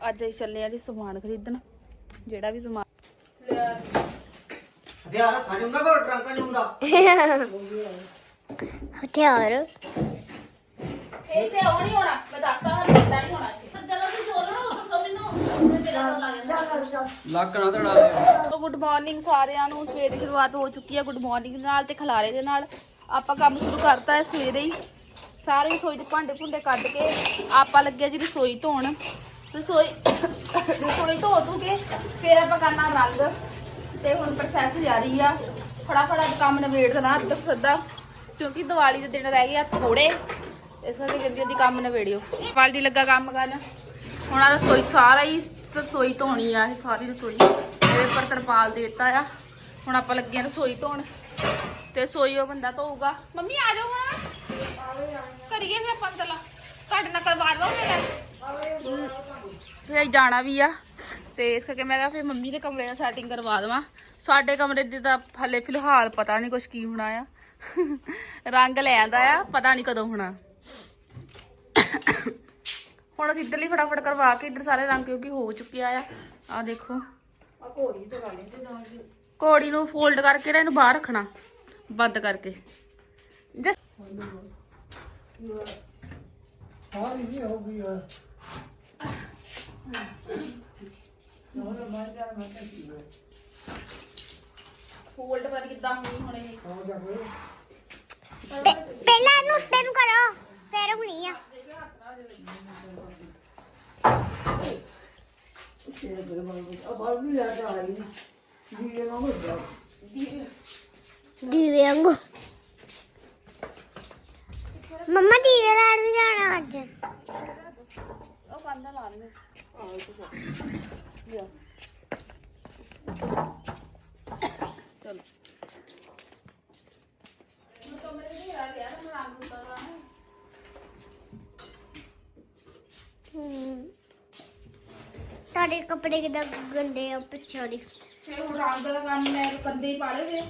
ਅੱਜ ਅਸੀਂ ਚੱਲੇ ਆ ਜੀ ਸਮਾਨ ਖਰੀਦਣ ਜਿਹੜਾ ਵੀ ਸਮਾਨ ਹਥਿਆਰ ਹੱਥਾਂ 'ਚ ਹੁੰਦਾ ਕੋਈ ਟਰੰਕਾਂ 'ਚ ਹੁੰਦਾ। ਹਥਿਆਰ? ਇਹ ਤੇ ਉਹ ਨਹੀਂ ਹੋਣਾ ਮੈਂ ਦੱਸਦਾ ਹਾਂ ਇਦਾਂ ਨਹੀਂ ਹੋਣਾ ਇੱਥੇ। ਜਦੋਂ ਤੁਸੀਂ ਬੋਲਣਾ ਉਹ ਦੱਸੋ ਮੈਨੂੰ ਮੇਰਾ ਤਾਂ ਲੱਗ ਜਾਂਦਾ ਲੱਕ ਨਾ ਧੜਾ ਦੇ। ਗੁੱਡ ਮਾਰਨਿੰਗ ਸਾਰਿਆਂ ਨੂੰ ਸਵੇਰ ਦੀ ਸ਼ੁਰੂਆਤ ਹੋ ਚੁੱਕੀ ਹੈ ਗੁੱਡ ਮਾਰਨਿੰਗ ਨਾਲ ਤੇ ਖਲਾਰੇ ਦੇ ਨਾਲ। ਆਪਾਂ ਕੰਮ ਸ਼ੁਰੂ ਕਰਤਾ ਹੈ ਸਵੇਰੇ ਹੀ। ਸਾਰੇ ਰਸੋਈ ਦੇ ਭਾਂਡੇ ਭੁੰਡੇ ਕੱਢ ਕੇ ਆਪਾਂ ਲੱਗਿਆ ਜੀ ਰਸੋਈ ਧੋਣ। ਰਸੋਈ ਰਸੋਈ ਧੋ ਧੂ ਕੇ ਫਿਰ ਆਪਾਂ ਕਰਨਾ ਰੰਗ ਤੇ ਹੁਣ ਪ੍ਰੋਸੈਸ ਜਾਰੀ ਆ। ਫਟਾਫਟ ਅੱਜ ਕੰਮ ਨਿਬੇੜ ਦੇਣਾ ਅੱਧ ਸੱਦਾ, ਕਿਉਂਕਿ ਦੀਵਾਲੀ ਦੇ ਦਿਨ ਰਹਿ ਗਏ ਆ ਥੋੜੇ ਇਸ ਕਰਕੇ ਜਲਦੀ ਜਲਦੀ ਕੰਮ ਨਿਬੇੜਿਓ। ਪਾਲਟੀ ਲੱਗਾ ਕੰਮ ਕਰਨ। ਹੁਣ ਆ ਰਸੋਈ ਸਾਰਾ ਹੀ ਰਸੋਈ ਧੋਣੀ ਆ, ਇਹ ਸਾਰੀ ਰਸੋਈ। ਇਹਦੇ ਉੱਪਰ ਤਰਪਾਲ ਦੇ ਦਿੱਤਾ ਆ। ਹੁਣ ਆਪਾਂ ਲੱਗੇ ਆ ਰਸੋਈ ਧੋਣ। ਤੇ ਸੋਈ ਉਹ ਬੰਦਾ ਧੋਊਗਾ। ਮੰਮੀ, ਆ ਜਾਓ ਹੁਣ। ਕਰੀਏ ਫਿਰ ਆਪਾਂ ਚਲਾ ਤੁਹਾਡੇ ਨਾਲ ਕਰਵਾ ਲਓ ਮੇਰਾ ਫਿਰ ਜਾਣਾ ਵੀ ਆ। ਤੇ ਇਸ ਕਰਕੇ ਮੈਂ ਕਿਹਾ ਫਿਰ ਮੰਮੀ ਦੇ ਕਮਰੇ ਨਾਲ ਸੈਟਿੰਗ ਕਰਵਾ ਦੇਵਾਂ। ਸਾਡੇ ਕਮਰੇ ਦੀ ਤਾਂ ਹਲੇ ਫਿਲਹਾਲ ਪਤਾ ਨਹੀਂ ਕੁਝ ਕੀ ਹੋਣਾ ਆ। ਰੰਗ ਲੈ ਆਂਦਾ ਆ ਪਤਾ ਨਹੀਂ ਕਦੋਂ ਹੋਣਾ। ਹੁਣ ਅਸੀਂ ਇੱਧਰਲੀ ਫਟਾਫਟ ਕਰਵਾ ਕੇ ਇੱਧਰ ਸਾਰੇ ਰੰਗ ਕਿਉਂਕਿ ਹੋ ਚੁੱਕਿਆ ਆ। ਆ ਦੇਖੋ। ਘੋੜੀ ਨੂੰ ਫੋਲਡ ਕਰਕੇ ਨਾ ਇਹਨੂੰ ਬਾਹਰ ਰੱਖਣਾ ਬੰਦ ਕਰਕੇ। ਜਸ ਫੋਲਡ ਕਰ ਕਿੱਦਾਂ ਹੋਣੀ ਹੁਣ। ਇਹ ਪਹਿਲਾਂ ਇਹਨੂੰ ਉੱਤੇ ਨੂੰ ਕਰੋ ਫਿਰ ਹੁਣੀ ਆ। ਦੀਵੇ ਵਾਂਗੂ। ਮੰਮਾ ਦੀਵੇ ਲੈਣ ਵੀ ਜਾਣਾ ਅੱਜ। ਉਹ ਕੰਦਾ ਲਾ ਲੈਣੇ ਚਲੋ ਮੈਂ ਕਮਰੇ ਦੇ ਹਮ। ਤੁਹਾਡੇ ਕੱਪੜੇ ਕਿਦਾਂ ਗੰਦੇ ਆ ਪਿੱਛੋਂ ਫਿਰ ਹੁਣ ਰੰਗ ਦਾ ਕੰਮ ਮੈਂ ਕੰਦੇ ਹੀ ਪਾਲੇ ਵੇ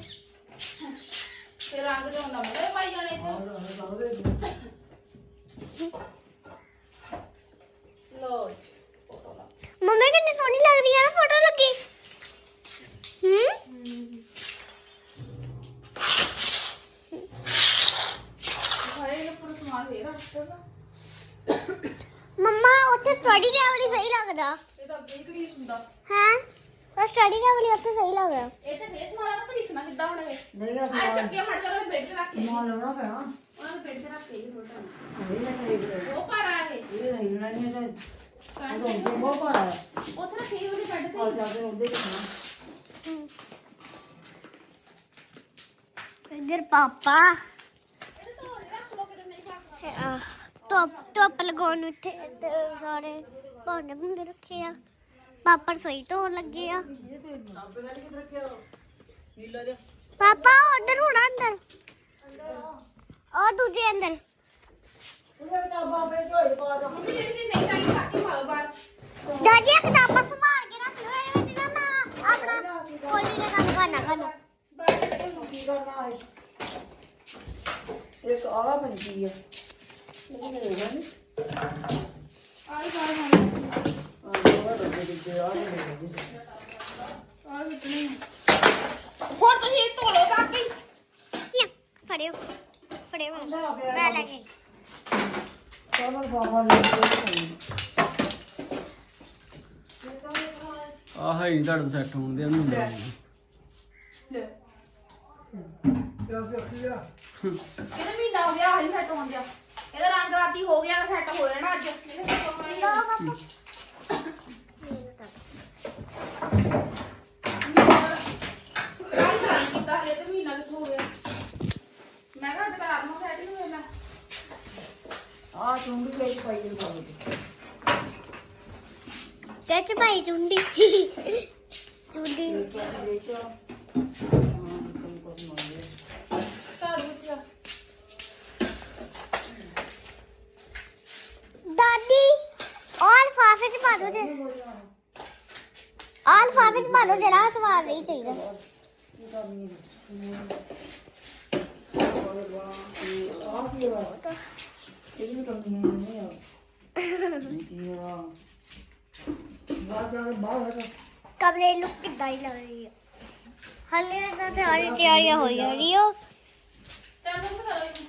ਫਿਰ ਰੰਗ ਦੇ ਮੈਂ ਪਾਈ ਜਾਣੇ ਇੱਥੇ ਲੋ ਮੰਮੀ ਕਿੰਨੀ ਸੋਹਣੀ ਲੱਗ ਰਹੀ ਆ ਫੋਟੋ ਲੱਗੀ ਹੂੰ ਹਾਏ ਇਹ ਪੂਰਾ ਸਮਾਨ ਫੇਰ ਰੱਖਦਾ ਮੰਮਾ ਉੱਥੇ ਸਟੱਡੀ ਟੇਬਲ ਹੀ ਸਹੀ ਲੱਗਦਾ। ਇਹ ਤਾਂ ਅੱਗੇ ਹੁੰਦਾ। ਹੈ? ਉਹ ਸਟੱਡੀ ਟੇਬਲ ਹੀ ਉੱਥੇ ਸਹੀ ਲੱਗਦਾ। ਇਹ ਤੇ ਫੇਸ ਮਾਰਾ ਤਾਂ ਘੜੀਸਣਾ ਕਿੱਦਾਂ ਹੁਣ ਇਹ? ਨਹੀਂ ਆ ਚੱਕੇ ਮੜ ਜਾ ਉਹਨੇ ਬੈੱਡ ਤੇ ਰੱਖ ਕੇ ਮਾਲ ਲਾਉਣਾ ਪੈਣਾ। ਉਹਨੇ ਬੈੱਡ ਤੇ ਰੱਖ ਕੇ ਹੀ ਨਾ ਕਰੇ ਉਹ ਪਰ ਆ ਇਹ। ਇਹ ਨਹੀਂ ਨਾ ਨਹੀਂ ਤਾਂ ਉਹ ਤੇ ਬਹੁਤ ਭਾਰਾ ਹੈ। ਉੱਥੇ ਰੱਖੀ ਉਹਨੇ ਬੈੱਡ ਆ ਤੇ ਜਾ ਕੇ ਉਹਦੇ ਕਿੰਨਾ ਇੱਧਰ ਪਾਪਾ। ਇਹ ਤਾਂ ਰੱਖ ਲੋ ਕਿਤੇ ਨਹੀਂ ਖਾ ਤੇ ਆਹ, ਧੁੱਪ ਧੁੱਪ ਲਗਾਉਣ ਨੂੰ ਇੱਥੇ ਤੇ ਸਾਰੇ ਭਾਂਡੇ ਭੁੰਡੇ ਰੱਖੇ ਆ। ਪਾਪਾ ਰਸੋਈ ਧੋਣ ਲੱਗੇ ਆ। ਪਾਪਾ ਉਧਰ ਹੋਣਾ ਅੰਦਰ। ਉਹ ਦੂਜੇ ਅੰਦਰ। ਇਹ ਤਾਂ ਬਾਬੇ ਝੋਈ ਪਾ ਦਾ ਮੰਮੀ ਜਿਹੜੀ ਚੀਜ਼ ਨਹੀਂ ਚਾਹੀਦੀ ਰੱਖ ਕੇ ਮਾਰੋ ਬਾਹਰ ਦਾਦੀਆਂ ਕਿਤਾਬਾਂ ਸੰਭਾਲ ਕੇ ਰੱਖ ਲਓ ਇਹਦੇ ਵਿੱਚ ਨਾ ਮੈਂ ਆਪਣਾ ਕੋਲੀ ਦਾ ਕੰਮ ਕਰਨਾ ਕਰਨਾ ਬਾਹਰ ਕੀ ਕਰਨਾ ਹੈ ਇੱਕ ਆਵਾ ਬਣ ਗਈ ਹੈ ਇਹ ਨਹੀਂ ਹੋਣਾ ਨਹੀਂ ਆਈ ਬਾਹਰ ਮਾਰੋ ਆ ਦੋਵਾ ਡੱਬੇ ਦੇ ਆ ਨਹੀਂ ਆਹ ਕਿਤਨੀ ਹੋਰ ਤੁਸੀਂ ਇਹ ਧੋ ਲਓ ਤਾਂ ਕਿ ਯਾ ਫੜਿਓ ਫੜਿਓ ਮੈਂ ਲੈ ਕੇ ਕਮਲ ਬਾਬਾ ਨੇ ਇਹ ਆਹ ਹੈ ਨਹੀਂ ਤੁਹਾਡਾ ਸੈੱਟ ਹੋਣ ਦੇ ਉਹਨੂੰ ਲੈ Hmm. ਇਹਦਾ ਮਹੀਨਾ ਹੋ ਗਿਆ ਹਾਲੇ ਸੈੱਟ ਹੋਣ ਗਿਆ ਇਹਦਾ ਰੰਗ ਰਾਤੀ ਹੋ ਗਿਆ ਸੈੱਟ ਹੋ ਜਾਣਾ ਅੱਜ। ਇਹਦੇ ਸੈੱਟ ਹੋਣਾ ਹੀ ਆ। ਕੱਲ੍ਹ try ਕੀਤਾ ਹਲੇ ਤੇ ਮਹੀਨਾ ਕਿੱਥੋਂ ਹੋ ਗਿਆ। ਮੈਂ ਕਿਹਾ ਅੱਜ ਤਾਂ ਰਾਤ ਨੂੰ ਸੈੱਟ ਹੀ ਹੋਇਆ। ਮੈਂ ਆ ਚੁੰਡੀ ਵਿੱਚ ਪਾਈ ਦੇ ਬਾਬੇ ਕੱਚ ਭਾਈ ਚੁੰਡੀ? ਚੁੰਡੀ। ਘਰ ਵਿੱਚ ਆ। ਦਾਦੀ ਆਲ ਫਾਫੇ ਚ ਪਾ ਦੋ ਜੇ ਆਲ ਫਾਫੇ ਚ ਪਾ ਦੋ ਜਰਾ ਸਵਾਰ ਨਹੀਂ ਚਾਹੀਦਾ ਇਹ ਵੀ ਕੰਮ ਨਹੀਂ ਆ ਕੀ ਆ ਬਾਹਰ ਜਾ ਕੇ ਬਾਹਰ ਹਟ ਕਮਰੇ ਨੂੰ ਕਿੱਦਾਂ ਹੀ ਲੱਗ ਰਹੀ ਹੈ ਹਲੇ ਤਾਂ ਸਾਰੀ ਤਿਆਰੀਆਂ ਹੋ ਰਹੀਆਂ ਚੱਲ ਬੰਦ ਕਰੋ ਇਹਨੂੰ।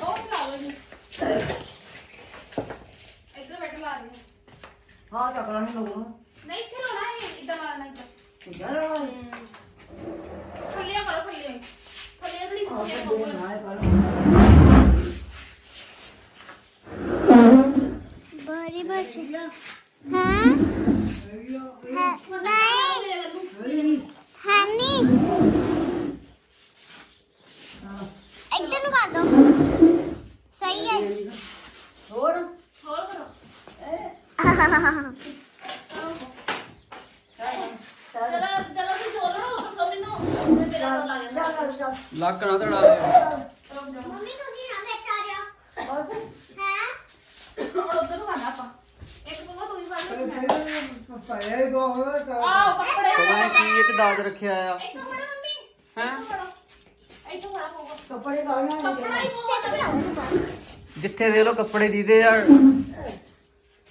ਉਹ ਚਲਾ ਲਓ ਇਹਨੂੰ। ਇੱਧਰ ਬੈਠ ਲਾ ਰਹੀ ਹਾਂ ਚੱਕਰਾਂ ਨਹੀਂ ਲੋਗੋ ਨਹੀਂ ਇੱਥੇ ਲਾਉਣਾ ਹੈ ਇੱਦਾਂ ਮਾਰਨਾ ਇੱਦਾਂ ਕਿੱਦਾਂ ਰਹਾ ਥੱਲੇ ਕਰੋ ਥੱਲੇ ਥੱਲੇ ਬੜੀ ਆਹ ਸੁਣਿਆ ਤੇ ਹੋਊਗਾ ਨਾ ਕਰ ਬੜੀ ਬਸ ਹਾਂ ਹੈ ਨਹੀਂ ਹੈ ਨਹੀਂ ਇੱਧਰ ਨੂੰ ਕਰ ਦੋ ਸਹੀ ਹੈ ਹੋਰ ਹੋਰ ਕਰੋ ਚਲੋ ਚਲੋ ਤੁਸੀਂ ਜ਼ੋਰ ਨਾਲ ਦੱਸੋ ਮੈਨੂੰ ਮੈਂ ਮੇਰਾ ਦੋਰ ਲਾ ਜਾਂਦਾ ਚੱਲ ਚੱਲ ਲੱਕ ਨਾ ਤੜਾ ਦੇ। ਮੰਮੀ ਤੁਸੀਂ ਨਾ ਵਿੱਚ ਆ ਜਾਓ ਹੈ ਪਤਾ ਨਹੀਂ ਕੀ ਇਹ ਚ ਦਾਜ ਰੱਖਿਆ ਆ। ਇੱਥੋਂ ਕੱਪੜੇ ਕੱਪੜਾ ਹੀ? ਸੈੱਟ ਜਿੱਥੇ ਦੇ ਲੋ ਕੱਪੜੇ ਦੀਦੇ ਆ।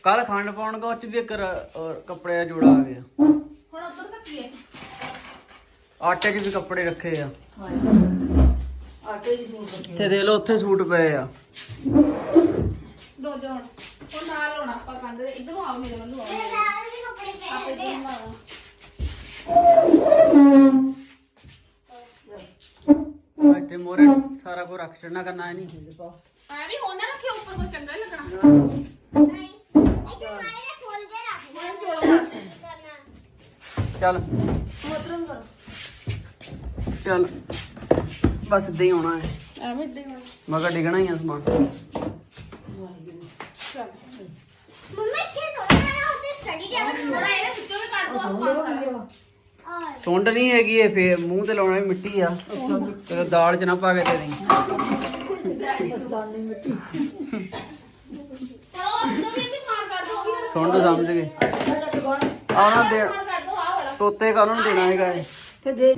ਕੱਲ ਖੰਡ ਪਾਉਣ ਦਾ ਉੱਚ ਵੀ ਇੱਕ ਰ- ਕੱਪੜੇ ਦਾ ਜੋੜਾ ਆ ਗਿਆ। ਹੁਣ ਉਧਰ ਤੱਕ ਹੀ। ਹੈ ਆਟੇ 'ਚ ਵੀ ਕੱਪੜੇ ਰੱਖੇ ਆ। ਆਟੇ ਦੀ ਸੂਟ ਦੇ ਲੋ ਉੱਥੇ ਸੂਟ ਪਏ ਆ। ਦੋ ਜਣ ਹੁਣ ਨਾਲ ਲਾਉਣਾ ਆਪਾਂ ਕੰਧ ਦੇ। ਇੱਧਰ ਨੂੰ ਆਓ ਮੇਰੇ ਵੱਲੋਂ ਆਓ। ਮੇਰੇ ਨਾਲ ਵੀ ਕੱਪੜੇ ਆਪਾਂ ਪਹਿਨਦੇ ਇੱਧਰ ਆ। ਨੂੰ ਆਓ ਆ ਇੱਥੇ ਮੋਰੇ ਸਾਰਾ ਕੁਝ ਰੱਖ ਛੱਡਣਾ ਕਰਨਾ ਨਹੀਂ ਐ ਵੀ ਹੁਣ ਨਾ ਰੱਖਿਓ ਉੱਪਰ ਕੋਈ ਚੰਗਾ ਹੀ ਲੱਗਣਾ। ਨਹੀਂ। ਚੋਲੋ। ਚੱਲ। ਉਧਰ ਨੂੰ ਕਰੋ ਚੱਲ ਬਸ ਇਦਾਂ ਹੀ ਹੋਣਾ ਹੈ। ਐਵੇਂ ਇੱਦਾਂ ਹੀ ਹੋਣਾ। ਮਗਰ ਡਿਗਣਾ ਹੀ ਆ ਸਮਾਨ। ਚੱਲ ਮੰਮੀ ਇੱਥੇ ਸੋਣਾ ਨਾ ਉੱਤੇ ਸਟੱਡੀ ਟੇਬਲ ਹੁਣ ਇਹਦੇ ਵਿੱਚੋਂ ਵੀ ਕੱਢ ਦੋ ਆਸਮਾਨ ਸਾਰਾ ਸੁੰਡ ਨਹੀਂ ਹੈਗੀ ਇਹ ਫੇ ਮੂੰਹ ਤੇ ਲਾਉਣਾ ਵੀ ਮਿੱਟੀ ਆ। ਤੇ ਦਾਲ 'ਚ ਨਾ ਪਾ ਕੇ ਦੇ ਦੇਈਂ। ਡੈਡੀ ਤੋਂ ਦਾਨੀ ਮਿੱਟੀ। ਚਲੋ ਨਾ ਸੁੰਡ ਸਮਝ ਗਏ ਆਣਾ ਦੇ ਤੋਤੇ ਕਾਹਨੂੰ ਦੇਣਾ ਹੈਗਾ ਇਹ। ਤੇ ਦੇ।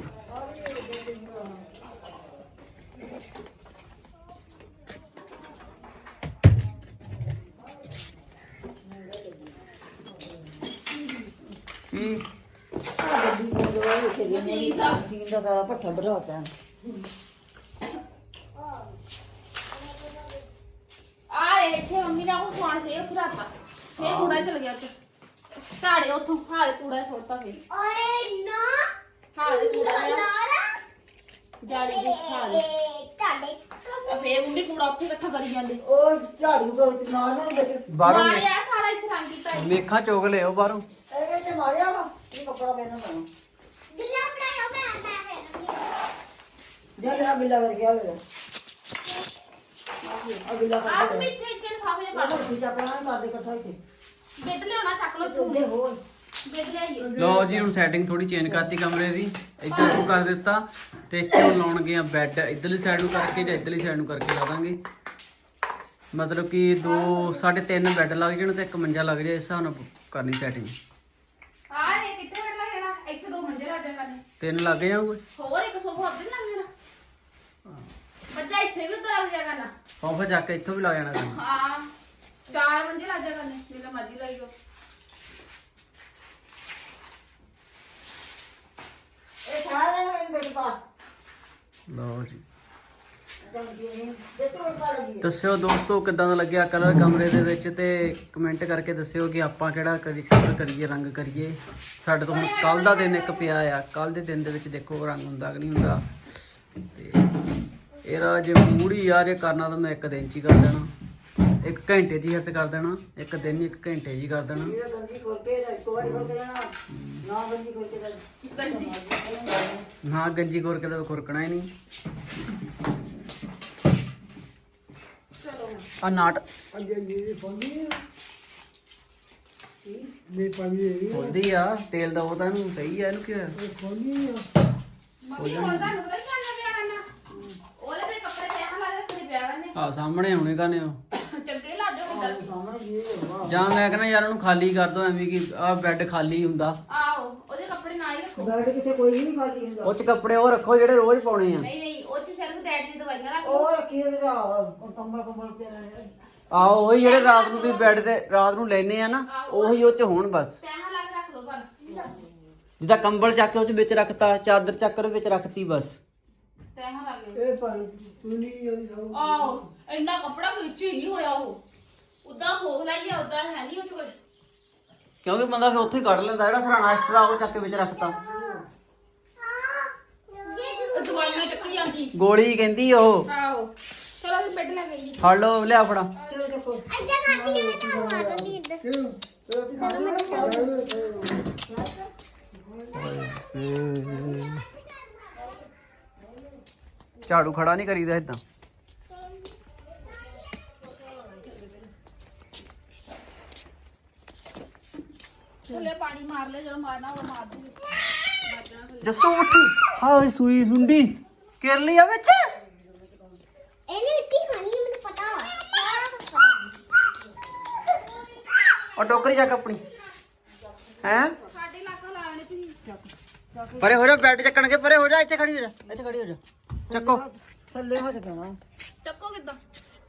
ਕੀ? ਆ ਨੂੰ ਦੇ ਪੱਠਾ ਇੱਥੇ ਮੰਮੀ ਨੇ ਉਹ ਸਮਾਨ ਫੇਰ ਉੱਥੇ ਰੱਖਤਾ ਫੇਰ ਕੂੜਾ ਚਲ ਗਿਆ ਉੱਥੇ। ਝਾੜੇ ਉੱਥੋਂ ਹਾਂ ਕੂੜਾ ਛੋੜਤਾ ਫੇਰ। ਓਏ ਨਾ। ਹਾਂ ਦੇ ਕੂੜਾ ਆ ਨਾਲ ਜਾਲੀ ਦੀ ਹਾਂ ਦੇ ਤੁਹਾਡੇ ਆ ਫੇਰ ਮੁੰਡੀ ਕੂੜਾ ਉੱਥੇ ਇਕੱਠਾ ਕਰੀ ਜਾਂਦੇ। ਉਹ ਝਾੜੂ ਕੋ ਨਾਲ ਨਾ ਦੇ ਬਾਹਰੋਂ ਮੇ- ਮਾਰਿਆ ਸਾਰਾ ਇੱਥੇ ਰੰਗ ਕੀਤਾ ਈ। ਮੇਖਾਂ ਚੋਗ ਲਿਓ ਬਾਹਰੋਂ। ਇਹ ਤੇ ਮਾਰਿਆ ਵਾ। ਇਹ ਕੱਪੜਾ ਪਹਿਨਣਾ ਪੈਣਾ ਗਿੱਲਾ ਬਣਾਇਓ ਮੈਂ ਮੈਂ ਫੇਰ। ਜਦ ਆ ਬਿੱਲਾ ਕਰ ਗਿਆ ਵੇ। ਆ ਬਿੱਲਾ ਆ ਕਰ ਤੁਮ ਗਿਆ ਇੱਥੇ ਇੱਥੇ ਲਿਫਾਫੇ ਚ ਪਾ ਲਓ। ਠੀਕ ਆ ਪਹਿਲਾਂ ਕਰ ਦੇ ਇਕੱਠਾ ਇੱਥੇ। ਬੈੱਡ ਲਿਆਉਣਾ ਚੱਕ ਲਓ ਤੇ ਤੂੰ। ਹੋਰ। ਬੈੱਡ ਲਿਆਈਏ। ਲਓ ਜੀ ਹੁਣ ਸੈਟਿੰਗ ਥੋੜੀ ਚੇਂਜ ਕਰਤੀ ਕਮਰੇ ਦੀ। ਇੱਧਰ ਨੂੰ ਕਰ ਦਿੱਤਾ ਤੇ ਇੱਥੇ ਹੁਣ ਲਾਉਣਗੇ ਆ ਬੈੱਡ ਇੱਧਰਲੀ ਸਾਈਡ ਨੂੰ ਕਰਕੇ ਤੇ ਇੱਧਰਲੀ ਸਾਈਡ ਨੂੰ ਕਰਕੇ ਲਾ ਦਾਂਗੇ। ਮਤਲਬ ਕਿ ਦੋ ਸਾਢੇ ਤਿੰਨ ਬੈੱਡ ਲੱਗ ਜਾਣ ਤੇ ਇੱਕ ਮੰਜਾ ਲੱਗ ਜਾਏ ਇਸ ਹਿਸਾਬ ਨਾਲ ਕਰਨੀ ਸੈਟਿੰਗ ਆ ਇਹ ਕਿੱਥੇ ਬੈੱਡ ਲੱਗਣਾ ਇੱਥੇ ਦੋ ਮੰਜੇ ਲੱਗ ਜਾਣੇ ਤਿੰਨ ਲੱਗ ਜਾਊਗੇ। ਹੋਰ ਇੱਕ ਸੋਫਾ ਉੱਧਰ ਲੱਗ ਜਾਣਾ। ਬੱਚਾ ਇੱਥੇ ਵੀ ਉੱਧਰ ਲੱਗ ਜਾਏਗਾ ਨਾ ਸੋਫਾ ਚੱਕ ਕੇ ਇੱਥੋਂ ਵੀ ਲੱਗ ਜਾਣਾ ਕੰਮ ਹਾਂ ਚਾਰ ਮੰਜੇ ਲੱਗ ਜਾਏਗਾ ਨੇ ਜਿੰਨਾ ਮਰਜ਼ੀ ਲਾਈ ਇਹ ਸਾਰੇ ਬੇਟ ਪਾ। ਲਓ ਜੀ। ਲਗੀ ਦੱਸਿਓ ਦੋਸਤੋ ਕਿੱਦਾਂ ਦਾ ਲੱਗਿਆ ਕਲਰ ਕਮਰੇ ਦੇ ਵਿੱਚ ਤੇ ਕਮੈਂਟ ਕਰਕੇ ਦੱਸਿਓ ਕਿ ਆਪਾਂ ਕਿਹੜਾ ਕਰੀ ਕਲਰ ਕਰੀਏ ਰੰਗ ਕਰੀਏ। ਸਾਡੇ ਤੋਂ ਕੱਲ ਦਾ ਦਿਨ ਇੱਕ ਪਿਆ ਆ। ਕੱਲ ਦੇ ਦਿਨ ਦੇ ਵਿੱਚ ਦੇਖੋ ਰੰਗ ਹੁੰਦਾ ਕਿ ਨਹੀਂ ਹੁੰਦਾ। ਤੇ ਇਹਦਾ ਜੇ ਹੀ ਯਾਰ ਇਹ ਕਰਨਾ ਤਾਂ ਮੈਂ ਇੱਕ ਦਿਨ ਚ ਹੀ ਕਰ ਦੇਣਾ। ਇੱਕ ਘੰਟੇ 'ਚ ਹੀ ਹੱਥ ਕਰ ਦੇਣਾ ਇੱਕ ਦਿਨ ਹੀ ਇੱਕ ਘੰਟੇ 'ਚ ਹੀ ਕਰ ਦੇਣਾ। ਨਾ ਨਾ ਗੰਦੀ ਖੋਲ ਕੇ ਦਾ ਗੰਜੀ ਨਾ ਗੰਜੀ ਖੋਰ ਕੇ ਤਾਂ ਖੁਰਕਣਾ ਹੀ ਨਹੀਂ। ਚਲੋ। ਆ ਨਾਟ। ਅੱਗੇ ਜੀ ਫੋਨੀ ਮੇ ਪਾਣੀ ਇਹ ਖੁੱਲਦੀ ਆ। ਤੇਲ ਦਾ ਉਹਦਾ ਨੂੰ ਸਹੀ ਆ ਇਹਨੂੰ ਕੀ ਹੋਇਆ? ਫੋਨੀ ਮੰਮੀ ਹੁਣ ਤੁਹਾਨੂੰ ਪਤਾ ਕੀ ਕਰਨਾ ਪਿਆ ਕਰਨਾ ਉਹਲੇ ਦੇ ਕੱਪੜੇ ਤੇ ਆਹ ਲੱਗ ਰੱਖਣੇ ਪਿਆ ਕਰਨੇ ਆ ਸਾਹਮਣੇ ਹੁਣੇ ਕਾਨੇ ਉਹ ਚੰਗੇ ਲੱਗਦੇ ਹੁੰਦੇ ਸਾਹਮਣੇ ਜੀ ਵਾਹ ਜਾਂ ਮੈਂ ਕਹਿੰਦਾ ਯਾਰ ਉਹਨੂੰ ਖਾਲੀ ਕਰ ਦੋ ਐਵੇਂ ਕਿ ਆ ਬੈੱਡ ਖਾਲੀ ਹੁੰਦਾ। ਆਹੋ ਉਹਦੇ ਕੱਪੜੇ ਨਾ ਹੀ ਰੱਖੋ। ਬੈਠ ਕਿਤੇ ਕੋਈ ਵੀ ਨਹੀਂ ਖਾਲੀ ਹੁੰਦਾ। ਉਹ ਚ ਕੱਪੜੇ ਉਹ ਰੱਖੋ ਜਿਹੜੇ ਰੋਜ਼ ਪਾਉਣੇ ਆ। ਨਹੀਂ ਨਹੀਂ ਉਹ ਚ ਸਿਰਫ ਡੈਡ ਦੀ ਦਵਾਈਆਂ ਰੱਖ ਉਹ ਰੱਖੀ ਹੋਈ ਦਾ ਕੰਬਲ ਕੰਬਲ ਤੇ ਆਹੋ ਉਹੀ ਜਿਹੜੇ ਰਾਤ ਨੂੰ ਤੁਸੀਂ ਬੈੱਡ ਤੇ ਰਾਤ ਨੂੰ ਲੈਨੇ ਆ ਨਾ ਉਹੀ ਉਹ ਚ ਹੋਣ ਬਸ। ਪੈਸਾ ਲਾ ਕੇ ਰੱਖ ਲਓ ਬਸ। ਜਿੱਦਾਂ ਕੰਬਲ ਚੱਕ ਕੇ ਉਹ ਚ ਵਿੱਚ ਰੱਖਤਾ ਚਾਦਰ ਚੱਕ ਕੇ ਉਹਦੇ ਵਿੱਚ ਰੱਖਤੀ ਬਸ। ਪੈਸਾ ਲਾ ਕੇ ਇਹ ਭਾਈ ਤੂੰ ਨਹੀਂ ਆਦੀ ਸਭ ਆਹੋ ਇੰਨਾ ਕੱਪੜਾ ਕੋਈ ਉੱਚੀ ਨਹੀਂ ਹੋਇਆ ਉਹ। ਉਦਾਂ ਖੋਖਲਾ ਹੀ ਆ ਉਦਾਂ ਹੈ ਨਹੀਂ ਉਹ ਚ ਕੁਝ ਕਿਉਂਕਿ ਬੰਦਾ ਫਿਰ ਉੱਥੇ ਹੀ ਕੱਢ ਲੈਂਦਾ ਜਿਹੜਾ ਸਰਾਣਾ ਐਕਸਟਰਾ ਉਹ ਚੱਕ ਕੇ ਵਿੱਚ ਰੱਖਤਾ। ਉਹ ਦਵਾਈਆਂ ਚੱਕੀ ਜਾਂਦੀ। ਗੋਲੀ ਕਹਿੰਦੀ ਉਹ। ਆਹੋ ਚਲੋ ਅਸੀਂ ਬੈੱਡ ਲੈ ਗਈ ਫੜ ਲਓ ਲਿਆ ਫੜਾ। ਝਾੜੂ ਖੜਾ ਨਹੀਂ ਕਰੀਦਾ ਇਦਾਂ ਥੱਲੇ ਪਾਣੀ ਮਾਰ ਲੈ ਜਦੋਂ ਮਾਰਨਾ ਉਹ ਮਾਰ ਦੂਗੀ ਜੱਸੋ ਉੱਠ। ਹਾਏ ਸੂਈ ਸੁੰਡੀ। ਕਿਰ ਲਈ ਆ ਵਿੱਚ? ਇਹਨੇ ਮਿੱਟੀ ਖਾਣੀ ਹੈ ਮੈਨੂੰ ਪਤਾ ਵਾ। ਸਾਰਾ ਕੁਛ ਪਤਾ ਉਹ ਟੋਕਰੀ ਚੱਕ ਆਪਣੀ। ਹੈ? ਸਾਡੇ ਇਲਾਕਾ ਲਾਣੇ ਤੁਸੀਂ। ਪਰੇ ਹੋ ਜਾ ਬੈੱਡ ਚੱਕਣਗੇ ਪਰੇ ਹੋ ਜਾ ਇੱਥੇ ਖੜੀ ਹੋ ਜਾ ਇੱਥੇ ਖੜੀ ਹੋ ਜਾ। ਚੱਕੋ। ਥੱਲੇ ਹੋ ਜਾਣਾ ਚੱਕੋ ਕਿੱਦਾਂ?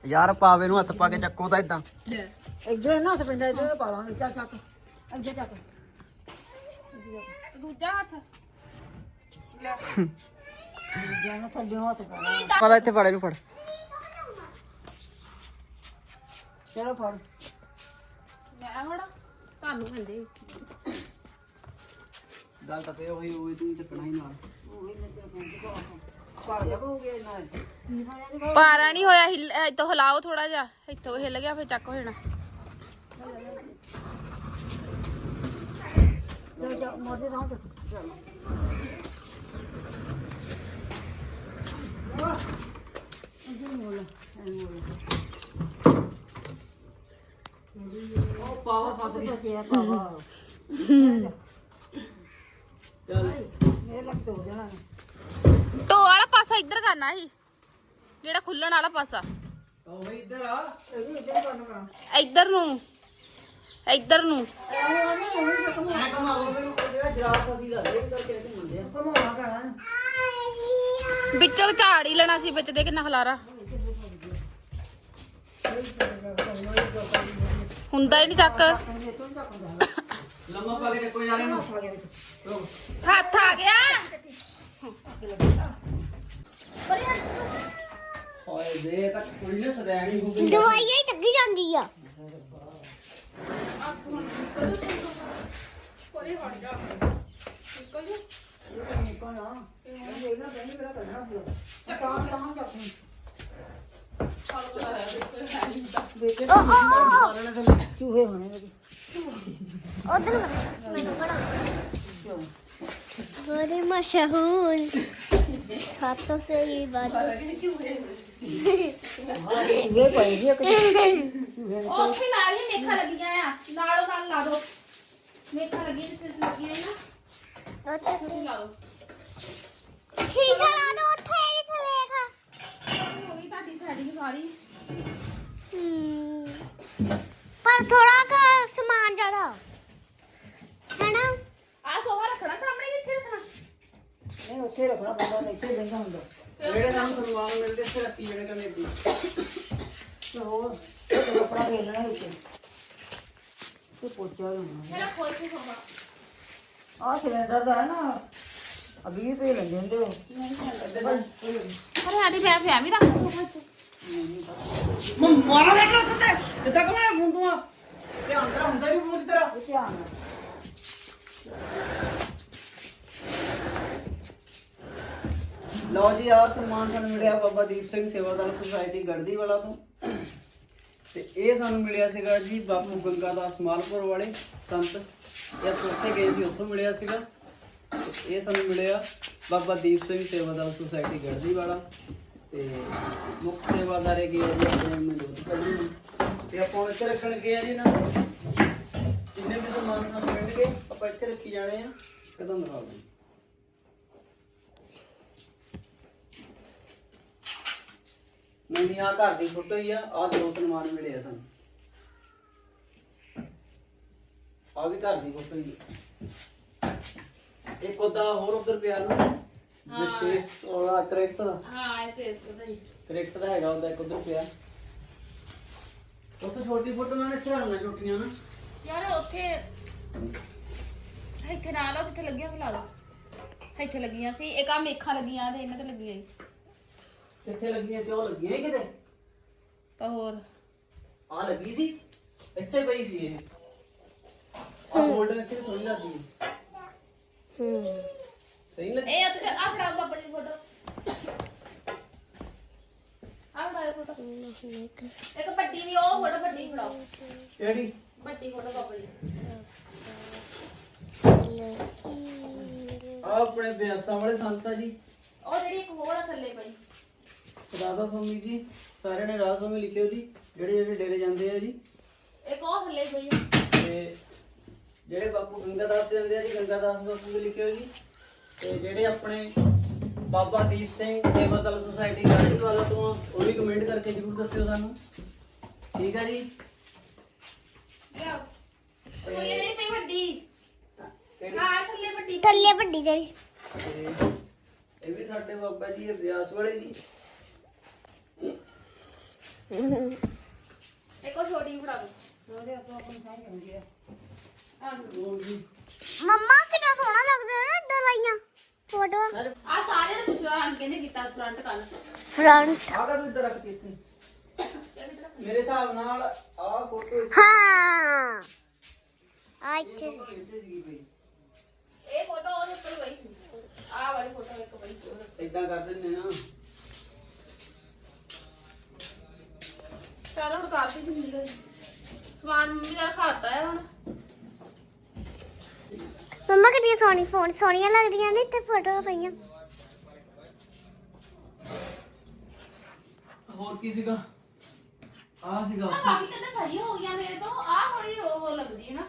ਯਾਰ ਪਾਵੇ ਨੂੰ ਹੱਥ ਪਾ ਕੇ ਚੱਕੋ ਤਾਂ ਇਦਾਂ ਲੈ। ਇੱਧਰ ਨਾ ਹੱਥ ਪੈਂਦਾ ਇੱਧਰ ਪਾ ਲਾਂਗੇ। ਚੱਲ ਚੱਕ। ਅੱਗੇ ਚੱਕ। ਦੂਜਾ ਹੱਥ। ਲੈ। ਜਾਣਾ ਥੱਲੇ ਹੱਥ ਪਾਣਾ ਪਤਾ ਇੱਥੇ ਫੜੇ ਨੂੰ ਫੜ। ਚਲੋ ਫੜ। ਮੈਂ ਹੁਣ ਤੁਹਾਨੂੰ ਕਹਿੰਦੇ ਗੱਲ ਤਾਂ ਤੇ ਉਹੀ ਉਹੀ ਤੂੰ ਚੱਕਣਾ ਹੀ ਨਾਲ। ਪਾ ਜਾ ਹੋ ਗਿਆ ਨਾ ਪਾਰਾ ਨਹੀਂ ਹੋਇਆ ਹਿੱਲ ਇੱਥੋਂ ਹਿਲਾਓ ਥੋੜਾ ਜਿਹਾ। ਇੱਥੋਂ ਹਿੱਲ ਗਿਆ ਫਿਰ ਚੱਕ ਹੋ ਜਾਣਾ ਚਲ ਜਾ ਮੋਢੇ ਨਾਲ ਚੱਲ ਉਹ ਪਾਵਾ ਫਸ ਗਈ ਕੀ ਪਾਵਾ ਚੱਲ। ਇਹ ਲੱਗ ਤੋਂ ਜਾਣਾ। ਪਾਸਾ ਇੱਧਰ ਕਰਨਾ ਸੀ ਜਿਹੜਾ ਖੁੱਲਣ ਵਾਲਾ ਪਾਸਾ। ਉਹ ਇੱਧਰ ਆ ਇਹ ਵੀ ਇੱਧਰ ਕਰਨਾ ਪੈਣਾ ਇੱਧਰ ਨੂੰ। ਇੱਧਰ ਦਾ ਮੁੰਡੇ ਆ ਕਮਾਉਣਾ ਪੈਣਾ ਵਿੱਚੋਂ ਝਾੜ ਹੀ ਲੈਣਾ ਸੀ ਵਿੱਚ ਦੇ ਕਿੰਨਾ ਖਲਾਰਾ। ਹੁੰਦਾ ਹੀ ਨਹੀਂ ਚੱਕ। ਲੰਮਾ ਪਾ ਕੇ ਚੱਕੋ ਯਾਰ ਇਹਨੂੰ। ਹੱਥ ਆ ਗਿਆ। ਓਏ ਦੇ ਤੱਕ ਕੋਈ ਨਾ ਸਦੈਣੀ ਹੋ ਗਈ। ਦਵਾਈਆਂ ਹੀ ਚੱਕੀ ਜਾਂਦੀ ਆ। ਪਰੇ ਹਟ ਜਾ ਨਿਕਲ ਜਾ ਓ ਓ ਓ ਚੂਹੇ। ਹੋਣੇ ਨੇ ਉਧਰ ਮੈਨੂੰ ਬੜਾ बड़े मशहूर हाथों से ही बात ਚੂਹੇ ਪਏ ਜੀ ਇੱਕ ਉੱਥੇ ਨਾਲ ਹੀ ਮੇਖਾ ਲੱਗੀਆਂ ਆ ਨਾਲੋਂ ਨਾਲ ਲਾ ਦੋ ਮੇਖਾ ਲੱਗੀ ਜਿੱਥੇ ਲੱਗੀਆਂ ਨਾ ਉੱਥੇ ਲਾ ਦੋ शीशा ला दो ਉੱਥੇ ਹੀ ਵੇਖਾ ਹੋ ਗਈ ਤੁਹਾਡੀ ਸੈਟਿੰਗ ਸਾਰੀ ਪਰ ਥੋੜਾ ਕ ਸਮਾਨ ਜ਼ਿਆਦਾ ਹੈ ਨਾ ਆ ਸੋਫਾ ਰੱਖਣਾ ਸਾਹਮਣੇ ਕਿੱਥੇ ਰੱਖਣਾ ਨਹੀਂ ਉੱਥੇ ਰੱਖਣਾ ਪੈਂਦਾ ਨਹੀਂ ਇੱਥੇ ਬੈਠਾ ਹੁੰਦਾ ਜਿਹੜੇ ਸਾਨੂੰ ਸਨਮਾਨ ਮਿਲਦੇ ਇੱਥੇ ਰੱਖੀ ਜਿਹੜੇ ਕਹਿੰਦੇ ਦੀ। ਤੇ ਹੋਰ ਇਹ ਕੱਪੜਾ ਦੇ ਲੈਣਾ ਇੱਥੇ ਤੇ ਪੋਚਾ ਹੋਣਾ। ਮੇਰਾ ਖੋਲ ਕੇ ਸੋਫਾ। ਆ ਸਿਲੰਡਰ ਦਾ ਹੈ ਨਾ ਅਭੀ ਰੁਪਏ ਲੈਂਦੇ ਹੁੰਦੇ ਉਹ। ਅਰੇ ਆਡੀ ਮੈਂ ਫੈਮੀ ਰੱਖ ਸੋਫਾ ਤੇ ਮਾਰਾ ਦੇ ਟਰੱਕ ਤੇ ਸਿੱਧਾ ਕਮੇ ਫੋਨ ਤੂੰ ਆ। ਧਿਆਨ ਤੇਰਾ ਹੁੰਦਾ ਨਹੀਂ ਫੋਨ ਤੇਰਾ। ਧਿਆਨ ਨਾਲ। ਲਓ ਜੀ ਆ ਸਨਮਾਨ ਸਾਨੂੰ ਮਿਲਿਆ ਬਾਬਾ ਦੀਪ ਸਿੰਘ ਸੇਵਾਦਾਰ ਸੁਸਾਇਟੀ ਗੜਦੀ ਵਾਲਾ ਤੋਂ। ਤੇ ਇਹ ਸਾਨੂੰ ਮਿਲਿਆ ਸੀਗਾ ਜੀ ਬਾਪੂ ਗੰਗਾ ਦਾਸ ਮਾਲਪੁਰ ਵਾਲੇ ਸੰਤ। ਇਹ ਅਸੀਂ ਉੱਥੇ ਗਏ ਸੀ, ਉੱਥੋਂ ਮਿਲਿਆ ਸੀਗਾ। ਤੇ ਇਹ ਸਾਨੂੰ ਮਿਲਿਆ ਬਾਬਾ ਦੀਪ ਸਿੰਘ ਸੇਵਾਦਾਰ ਸੁਸਾਇਟੀ ਗੜਦੀ ਵਾਲਾ ਤੇ ਮੁੱਖ ਸੇਵਾਦਾਰ ਹੈਗੇ ਆ ਜੀ ਆਪਣੇ ਮਨਜੋਤ ਭਾਜੀ ਤੇ ਆਪਾਂ ਹੁਣ ਇੱਥੇ ਰੱਖਣ ਗਏ ਆ ਜੀ ਨਾ। ਜਿੰਨੇ ਵੀ ਸਮਾਨ ਸਾਨੂੰ ਮਿਲਣਗੇ ਆਪਾਂ ਇੱਥੇ ਰੱਖੀ ਜਾਣੇ ਆ। ਕਦਮ ਦਿਖਾ ਨਹੀਂ ਨਹੀਂ ਆ ਘਰ ਦੀ ਫੋਟੋ ਹੀ ਆ। ਆ ਦੋ ਸਨਮਾਨ ਮਿਲੇ ਆ ਸਾਨੂੰ। ਆ ਵੀ ਘਰ ਦੀ ਫੋਟੋ ਹੀ ਆ। ਇੱਕ ਉਹਦਾ ਹੋਰ ਉਧਰ ਪਿਆ ਨਾ। ਵਿਸ਼ੇਸ਼ ਉਹਦਾ ਕਰੈਕਟ ਦਾ। ਹਾਂ ਇਹ ਤੇ ਇਸ ਦਾ ਹੀ। ਕਰੈਕਟ ਦਾ ਹੈਗਾ ਉਹਦਾ ਇੱਕ ਉਧਰ ਪਿਆ। ਉੱਥੇ ਛੋਟੀ ਫੋਟੋ ਨਾਲ ਸਹਾਰਨਾ ਛੋਟੀਆਂ ਨਾ। ਯਾਰ ਉੱਥੇ ਇੱਥੇ ਨਾ ਲਾ ਜਿੱਥੇ ਲੱਗੀਆਂ ਤੇ ਲਾ ਦੋ। ਇੱਥੇ ਲੱਗੀਆਂ ਸੀ ਇੱਕ ਆ ਮੇਖਾਂ ਲੱਗੀਆਂ ਤੇ ਇਹਨਾਂ ਤੇ ਲੱਗੀਆਂ ਸੀ ਕਿੱਥੇ ਲੱਗੀਆਂ ਸੀ? ਉਹ ਲੱਗੀਆਂ ਸੀ ਕਿਤੇ? ਤਾਂ ਹੋਰ। ਆ ਲੱਗੀ ਸੀ? ਇੱਥੇ ਪਈ ਸੀ ਇਹ। ਆ ਗੋਲਡਨ ਇੱਥੇ ਸੋਹਣੀ ਲੱਗਦੀ ਹੈ। ਸਹੀ ਲੱਗੀ? ਇਹ ਉੱਥੇ ਆ ਫੜਾ ਬਾਬਾ ਜੀ ਫੋਟੋ ਆ ਫੜਾ ਫੋਟੋ ਇੱਕ ਵੱਡੀ ਵੀ ਉਹ ਫੋਟੋ ਵੱਡੀ ਫੜਾਓ। ਕਿਹੜੀ? ਵੱਡੀ ਫੋਟੋ ਬਾਬਾ ਜੀ ਆ ਆਪਣੇ ਬਿਆਸਾਂ ਵਾਲੇ ਸੰਤਾ ਜੀ। ਉਹ ਜਿਹੜੀ ਇੱਕ ਹੋਰ ਆ ਥੱਲੇ ਪਈ। ਰਾਧਾ ਸਵਾਮੀ ਜੀ ਸਾਰਿਆਂ ਨੇ ਰਾਧਾ ਸਵਾਮੀ ਲਿਖਿਓ ਜੀ ਜਿਹੜੇ ਜਿਹੜੇ ਡੇਰੇ ਜਾਂਦੇ ਆ ਜੀ। ਇੱਕ ਉਹ ਥੱਲੇ ਪਈ ਆ। ਤੇ ਜਿਹੜੇ ਬਾਪੂ ਗੰਗਾਦਾਸ ਜਾਂਦੇ ਆ ਜੀ ਗੰਗਾਦਾਸ ਬਾਪੂ ਦੇ ਲਿਖਿਓ ਜੀ। ਤੇ ਜਿਹੜੇ ਆਪਣੇ ਬਾਬਾ ਦੀਪ ਸਿੰਘ ਸੇਵਾ ਦਲ ਸੁਸਾਇਟੀ ਗਾੜੀ ਵਾਲਾ ਤੋਂ ਆ, ਉਹ ਵੀ ਕਮੈਂਟ ਕਰਕੇ ਜਰੂਰ ਦੱਸਿਓ ਸਾਨੂੰ। ਠੀਕ ਆ ਜੀ? ਲਿਆਓ। ਥੱਲੇ ਜਿਹੜੀ ਪਈ ਵੱਡੀ। ਥੱਲੇ ਵੱਡੀ ਥੱਲੇ ਵੱਡੀ ਜਿਹੜੀ ਤੇ ਇਹ ਵੀ ਸਾਡੇ ਬਾਬਾ ਜੀ ਅਭਿਆਸ ਵਾਲੇ ਜੀ। ਇੱਕ ਉਹ ਛੋਟੀ ਫੜਾ ਦੋ। ਉਹਦੇ ਆਪੋ ਆਪਣੀ ਸਾਰੀ ਹੁੰਦੀ ਹੈ ਆ। ਹੋਰ ਜੀ ਮੰਮਾ ਕਿੰਨਾ ਸੋਹਣਾ ਲੱਗਦਾ ਨਾ ਇਦਾਂ ਲਾਈਆਂ ਫੋਟੋ ਆ ਸਾਰਿਆਂ ਨੇ ਪੁੱਛਿਆ ਰੰਗ ਕਹਿੰਦੇ ਕੀਤਾ ਫਰੰਟ ਕੱਲ ਫਰੰਟ ਆਹ ਕਦੋਂ ਇੱਧਰ ਰੱਖਤੀ ਇੱਥੇ ਮੇਰੇ ਹਿਸਾਬ ਨਾਲ ਆਹ ਫੋਟੋ ਹਾਂ। ਆ ਇੱਥੇ। ਇੱਥੇ ਸੀਗੀ ਪਈ ਇਹ ਫੋਟੋ ਉਹਦੇ ਉੱਪਰ ਪਈ ਸੀ। ਆਹ ਵਾਲੀ ਫੋਟੋ ਇੱਕ ਪਈ ਸੀ ਉਹਦੇ ਉੱਪਰ। ਇਦਾਂ ਕਰ ਦਿੰਦੇ ਨਾ ਚੱਲ ਹੁਣ ਕਰਤੀ ਜਿੰਦੀ ਦਾ ਸਮਾਨ ਮੰਮੀ ਦਾ ਖਾਤਾ ਹੈ ਹੁਣ। ਮੰਮਾ ਕਿੰਨੀਆਂ ਸੋਹਣੀ ਫੋਨ ਸੋਹਣੀਆਂ ਲੱਗਦੀਆਂ ਨੇ ਤੇ ਫੋਟੋ ਪਈਆਂ। ਹੋਰ ਕੀ ਸੀਗਾ? ਆਹ ਸੀਗਾ। ਆ ਬਾਕੀ ਤਾਂ ਸਹੀ ਹੋ ਗਿਆ ਮੇਰੇ ਤੋਂ। ਆ ਥੋੜੀ ਉਹ ਲੱਗਦੀ ਹੈ ਨਾ।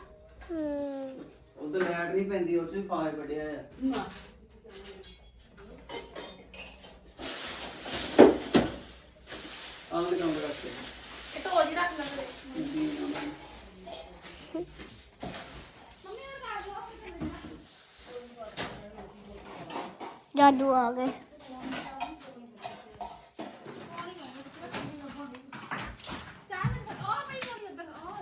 ਹਮ ਉਧਰ ਲੈਟ ਨਹੀਂ ਪੈਂਦੀ ਉਹ ਚ ਫਾਇ ਵੱਡਿਆ ਆ ਨਾ ਆਹ ਦੇ ਕੰਮ ਰੱਖਦੇ ਇਹ ਤੋਂ ਜੀ ਰੱਖ ਲੈਂਦੇ ਮੰਮੀ ਹੁਣ ਕਰ ਦੋ ਜਾਦੂ ਆ ਗਏ ਚਾਹ ਮਿੰਟ ਉਹ ਪਈ ਹੋਣੀ ਉੱਧਰ ਉਹ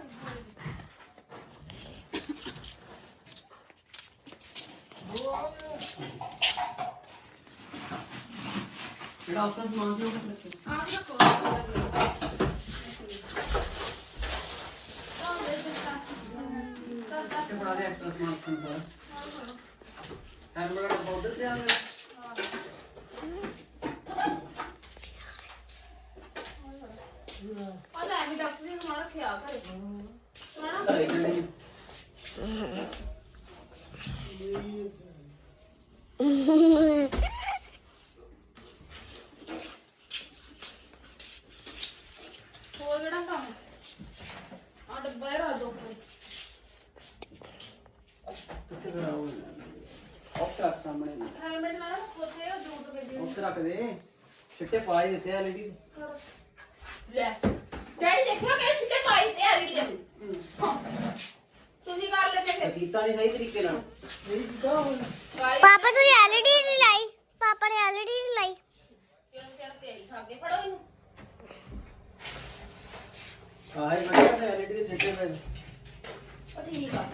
ਜਿਹੜਾ ਆਪਣਾ ਸਮਾਨ ਸੀ ਉਹ ਕਿੱਥੇ ਰੱਖਿਆ? ਆ ਵੀ ਰੱਖੋ ਤੇ ਬੜਾ ਦੇ ਐਕਟਰ ਸਮਾਨ ਖੰਦਾ ਹੈਲਮਟ ਦਾ ਪਾਊਡਰ ਤੇ ਆ ਗਿਆ ਆ ਲੈ ਵੀ ਡਾਕਟਰ ਨੇ ਮਾਰ ਰੱਖਿਆ ਘਰੇ। ਸੁਣਾ ਘਰੇ ਜਿਹੜੀ ਹੋਰ ਕਿਹੜਾ ਕੰਮ ਆ ਡੱਬਾ ਇਹ ਰੱਖ ਦੋ ਉੱਪਰ। ਕਿੱਥੇ ਕਰਾਉਂ ਆਫ ਰੱਖ ਸਾਹਮਣੇ ਹੈਲਮਟ ਨਾਲ ਰੱਖੋ ਤੇ ਉਹ ਜੂਟ ਕੇ ਦੇ ਆਫ ਰੱਖ ਦੇ ਛਿੱਟੇ ਪਾ ਹੀ ਦਿੱਤੇ ਆ ਲੇਡੀ ਲੈ ਡੈਡੀ ਦੇਖਿਓ ਕਿ ਸਿੱਧੇ ਪਾਈ ਤੇ ਆ ਰਹੀ ਹੈ ਤੁਸੀਂ ਕਰ ਲੈਂਦੇ ਫਿਰ ਕੀਤਾ ਨਹੀਂ ਸਹੀ ਤਰੀਕੇ ਨਾਲ ਕਾਲੀ ਪਾਪਾ ਤੂੰ ਐਲਈਡੀ ਨਹੀਂ ਲਾਈ ਪਾਪਾ ਨੇ ਐਲਈਡੀ ਨਹੀਂ ਲਾਈ ਕਿਉਂ ਕਿਹੜਾ ਤੇਰੀ ਖਾ ਕੇ ਫੜੋ ਇਹਨੂੰ ਆਹ ਹੀ ਬੜਾ ਤੇ ਐਲਈਡੀ ਦੇ ਛਿੱਟੇ ਪਏ ਉਹ ਠੀਕ ਆ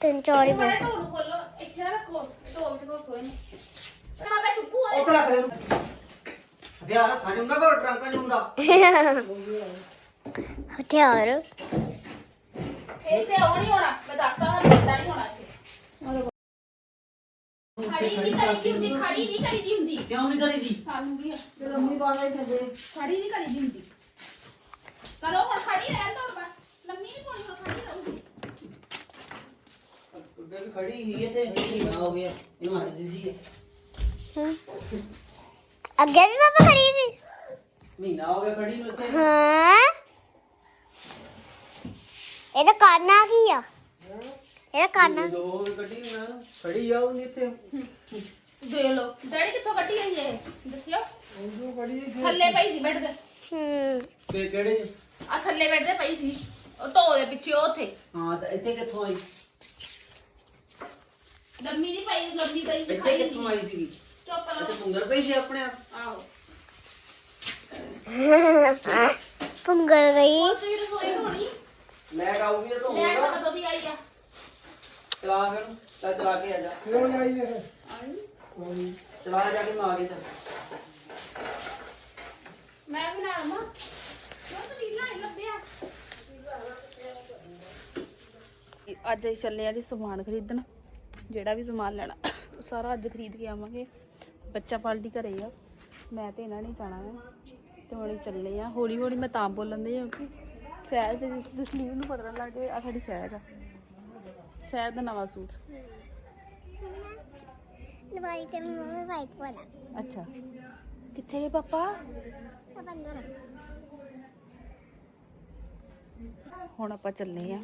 ਤਿੰਨ ਚੌੜੀ ਮੈਂ ਢੋਲ ਖੋਲੋ ਇੱਥੇ ਨਾ ਰੱਖੋ ਢੋਲ ਵਿੱਚ ਰੱਖੋ ਇਹਨੂੰ ਮੈਂ ਬੈ ਚੁੱਪੂ ਉਹਦੇ ਉੱਥੇ ਰੱਖ ਦੇ ਇਹਨੂੰ। ਹਥਿਆਰ ਹੱਥਾਂ 'ਚ ਹੁੰਦਾ ਕੋ ਟਰੰਕਾਂ 'ਚ ਹੁੰਦਾ ਹਥਿਆਰ ਇੱਥੇ ਉਹ ਨਹੀਂ ਹੋਣਾ ਮੈਂ ਦੱਸਦਾ ਹਾਂ ਬੰਦਾ ਨਹੀਂ ਹੋਣਾ ਇੱਥੇ ਖੜੀ ਨਹੀਂ ਕਰੀਦੀ ਹੁੰਦੀ ਖੜੀ ਨਹੀਂ ਕਰੀਦੀ ਹੁੰਦੀ ਕਿਉਂ ਨਹੀਂ ਕਰੀਦੀ ਸਾਨੂੰ ਵੀ ਆ। ਲੰਮੀ ਬਾਲ ਦੇ ਥੱਲੇ ਖੜੀ ਨਹੀਂ ਕਰੀਦੀ ਹੁੰਦੀ ਕਰੋ ਹੁਣ ਖੜੀ ਰਹਿਣ ਦੋ ਬਸ ਲੰਮੀ ਨਹੀਂ ਪਾਉਣੀ ਹੁਣ ਖੜੀ ਰਹੂਗੀ ਬੇਬੀ ਖੜੀ ਹੀ ਹੈ ਤੇ ਮਹੀਨਾ ਹੋ ਗਿਆ ਇਹ ਮਰਦੀ ਸੀ ਹਮ। ਅੱਗੇ ਵੀ ਪਾਪਾ ਖੜੀ ਸੀ ਮਹੀਨਾ ਹੋ ਗਿਆ ਖੜੀ ਨੂੰ ਇੱਥੇ ਹਾਂ ਇਹਦਾ ਕਰਨਾ ਕੀ ਆ ਇਹਦਾ ਕਰਨਾ ਦੋ ਹੋ ਗਏ ਕੱਢੀ ਮੈਂ ਖੜੀ ਆ ਉਹ ਨਹੀਂ ਇੱਥੇ ਦੇ ਲੋ ਡੈਡੀ ਕਿੱਥੋਂ ਕੱਢੀ ਗਈ ਇਹ ਦੱਸਿਓ ਉਹ ਬੜੀ ਥੱਲੇ ਪਈ ਸੀ ਬੈੱਡ ਦੇ ਹਮ ਤੇ ਕਿਹੜੇ 'ਚ? ਆ ਥੱਲੇ ਬੈੱਡ ਦੇ ਪਈ ਸੀ ਉਹ ਢੋ ਦੇ ਪਿੱਛੇ ਉਹ ਉੱਥੇ ਹਾਂ ਤੇ ਇੱਥੇ ਕਿੱਥੋਂ ਆਈ ਲੰਮੀ ਨਹੀਂ ਪਈ ਲੰਮੀ ਪਈ ਸੀ ਇੱਥੇ ਖੜੀ ਕਿੱਥੋਂ ਨਹੀਂ ਆਈ ਸੀਗੀ ਚੁੱਪ ਇੱਥੇ ਲਓ ਸੁੰਦਰ ਪਈ ਸੀ ਆਪਣੇ ਆਪ। ਆਹੋ। ਪੁੰਗਲ ਗਈ। ਤੁਸੀਂ ਰਸੋਈ ਧੋਣੀ ਲੈਟ ਆਊਗੀ ਤਾਂ ਲੈਟ ਤਾਂ ਕਦੋਂ ਦੀ ਆਈ ਆ? ਚਲਾ ਫਿਰ ਚੱਲ ਚਲਾ ਕੇ ਆ ਜਾ। ਕਿਉਂ ਜਾਈ ਹੈ ਚਲਾ ਜਾ ਕੇ ਮੈਂ ਆ ਗਈ ਚੱਲ ਮੈਂ ਬਣਾ ਲਵਾਂ। ਮੈਂ ਤਾਂ ਨੀਲਾ ਹੀ ਲੱਭਿਆ। ਅੱਜ ਅਸੀਂ ਚੱਲੇ ਆ ਜੀ ਸਮਾਨ ਖਰੀਦਣ। ਜਿਹੜਾ ਵੀ ਸਮਾਨ ਲੈਣਾ ਉਹ ਸਾਰਾ ਅੱਜ ਖਰੀਦ ਕੇ ਆਵਾਂਗੇ। ਬੱਚਾ ਪਾਲਟੀ ਘਰੇ ਆ। ਮੈਂ ਤੇ ਇਹਨਾਂ ਨੇ ਜਾਣਾ ਹੈ ਤੇ ਹੁਣ ਚੱਲੇ ਆ। ਹੌਲੀ ਹੌਲੀ ਮੈਂ ਤਾਂ ਬੋਲਣ ਦੀ ਕਿਉਂਕਿ ਸਹਿਜ ਦੇ ਜਸਲੀਨ ਨੂੰ ਪਤਾ ਲੱਗ ਗਿਆ ਆ ਸਾਡੀ ਸਹਿਜ ਆ। ਸਹਿਜ ਦਾ ਨਵਾਂ ਸੂਟ। ਦਵਾਈ ਤੇ ਮੰਮੀ ਵਾਈਟ ਵਾਲਾ। ਅੱਛਾ। ਕਿੱਥੇ ਗਏ ਪਾਪਾ? ਹੁਣ। ਆਪਾਂ ਚੱਲੇ ਆ।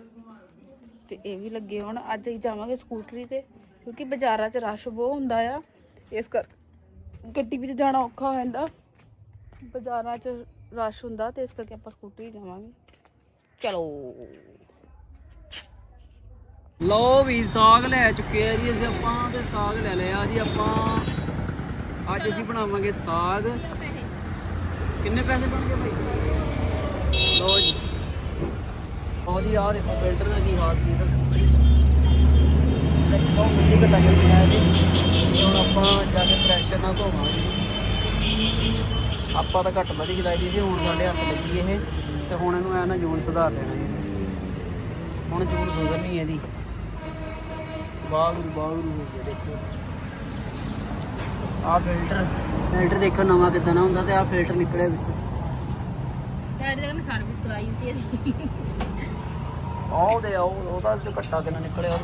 ਤੇ ਇਹ ਵੀ ਲੱਗੇ ਹੁਣ। ਅੱਜ ਅਸੀਂ ਜਾਵਾਂਗੇ ਸਕੂਟਰੀ ਤੇ ਕਿਉਂਕਿ ਬਾਜ਼ਾਰਾਂ 'ਚ ਰਸ਼ ਬਹੁਤ ਹੁੰਦਾ ਆ। ਇਸ ਕਰ ਗੱਡੀ ਵਿੱਚ ਜਾਣਾ ਔਖਾ ਹੋ ਜਾਂਦਾ। ਬਾਜ਼ਾਰਾਂ 'ਚ ਰਸ਼ ਹੁੰਦਾ ਤੇ ਇਸ ਕਰਕੇ ਆਪਾਂ ਸਕੂਟਰੀ ਜਾਵਾਂਗੇ। ਚਲੋ। ਲੋ ਵੀ ਸਾਗ ਲੈ ਚੁੱਕੇ ਆ ਜੀ, ਅਸੀਂ ਆਪਾਂ ਤੇ ਸਾਗ ਲੈ ਲਿਆ ਜੀ, ਆਪਾਂ ਅੱਜ ਅਸੀਂ ਬਣਾਵਾਂਗੇ ਸਾਗ। ਕਿੰਨੇ ਪੈਸੇ ਬਣਗੇ ਭਾਈ? ਲੋ ਜੀ। ਲਓ ਜੀ, ਆਹ ਦੇਖੋ, ਫਿਲਟਰ ਦਾ ਕੀ ਹਾਲ ਸੀ, ਇਹਦਾ ਸਕੂਟਰੀ ਦੇਖੋ ਮੁੱਢੀ ਘਟਾ ਕੇ ਹੈ ਜੀ। ਤੇ ਹੁਣ ਆਪਾਂ ਜਾ ਕੇ ਪ੍ਰੈਸ਼ਰ ਨਾਲ ਧੋਵਾਂਗੇ। ਆਪਾਂ ਤਾਂ ਘੱਟ ਵਧੀ ਚਲਾਈ ਦੀ ਸੀ ਹੁਣ ਸਾਡੇ ਹੱਥ ਲੱਗੀ ਇਹ ਤੇ ਹੁਣ ਇਹਨੂੰ ਐ ਨਾ ਜੂਨ ਸੁਧਾਰ ਦੇਣਾ ਜੀ। ਹੁਣ ਜੂਨ ਸੁਧਰਨੀ ਇਹਦੀ। ਬਾਗਰੂ ਬਾਗਰੂ ਹੋ ਗਿਆ ਦੇਖੋ। ਆਹ ਫਿਲਟਰ ਫਿਲਟਰ ਦੇਖੋ ਨਵਾਂ ਕਿਦਾਂ ਦਾ ਹੁੰਦਾ ਤੇ ਆਹ ਫਿਲਟਰ ਨਿਕਲਿਆ ਵਿੱਚ। ਡੈਡੀ ਦਾ ਸਰਵਿਸ ਕਰਾਈ ਸੀ ਉਹਦੇ ਆਹ ਉਹਦਾ ਜੋ ਘੱਟਾ ਕਿੰਨਾ ਨਿਕਲਿਆ